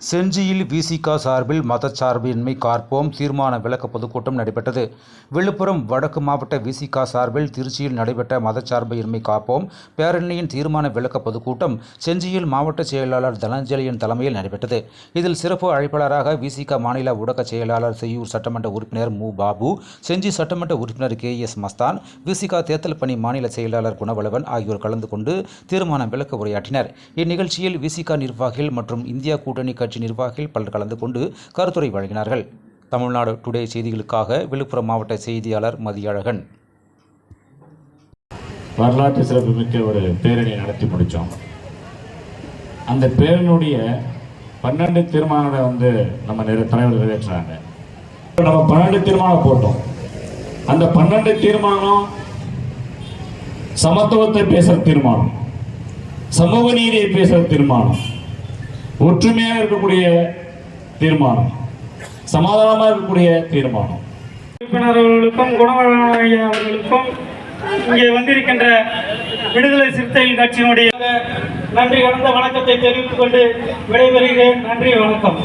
செஞ்சியில் விசிகா சார்பில் மதச்சார்பின்மை காற்போம் தீர்மான விளக்க பொதுக்கூட்டம் நடைபெற்றது. விழுப்புரம் வடக்கு மாவட்ட விசிகா சார்பில் திருச்சியில் நடைபெற்ற மதச்சார்பின்மை காப்போம் பேரணியின் தீர்மான விளக்க பொதுக்கூட்டம் செஞ்சியில் மாவட்ட செயலாளர் தனஞ்சலியின் தலைமையில் நடைபெற்றது. இதில் சிறப்பு அழைப்பாளராக விசிகா மாநில ஊடக செயலாளர் செய்யூர் சட்டமன்ற உறுப்பினர் மு. பாபு செஞ்சி சட்டமன்ற உறுப்பினர் கே. எஸ். மஸ்தான் விசிகா தேர்தல் பணி மாநில செயலாளர் குணவளவன் ஆகியோர் கலந்து கொண்டு தீர்மான விளக்க உரையாற்றினர். இந்நிகழ்ச்சியில் விசிகா நிர்வாகிகள் மற்றும் இந்தியா கூட்டணி கட்சி நிர்வாகிகள் பலர் கலந்து கொண்டு கருத்துரை வழங்கினார்கள். தமிழ்நாடு டுடே செய்திகளுக்காக விழுப்புரம் மாவட்ட செய்தியாளர் மதியழகன். வரலாற்று சிறப்புமிக்க ஒரு பேரணி நடத்தி முடித்தோம். அந்த பேரணியுடைய பன்னெண்டு தீர்மானங்களை வந்து நம்ம நிறைய தலைவர் நிறைவேற்றுறாங்க. நம்ம பன்னெண்டு தீர்மானம் போட்டோம். அந்த பன்னெண்டு தீர்மானம் சமத்துவத்தை பேசுற தீர்மானம் சமூக நீதியை பேசுற தீர்மானம் ஒற்றுமையாக இருக்கக்கூடிய தீர்மானம் சமாதானமாக இருக்கக்கூடிய தீர்மானம். உறுப்பினர்களுக்கும் குணவர்களுக்கும் இங்கே வந்திருக்கின்ற விடுதலை சிறுத்தைகள் கட்சியினுடைய நன்றி கலந்த வணக்கத்தை தெரிவித்துக் கொண்டு விடைபெறுகிறேன். நன்றி வணக்கம்.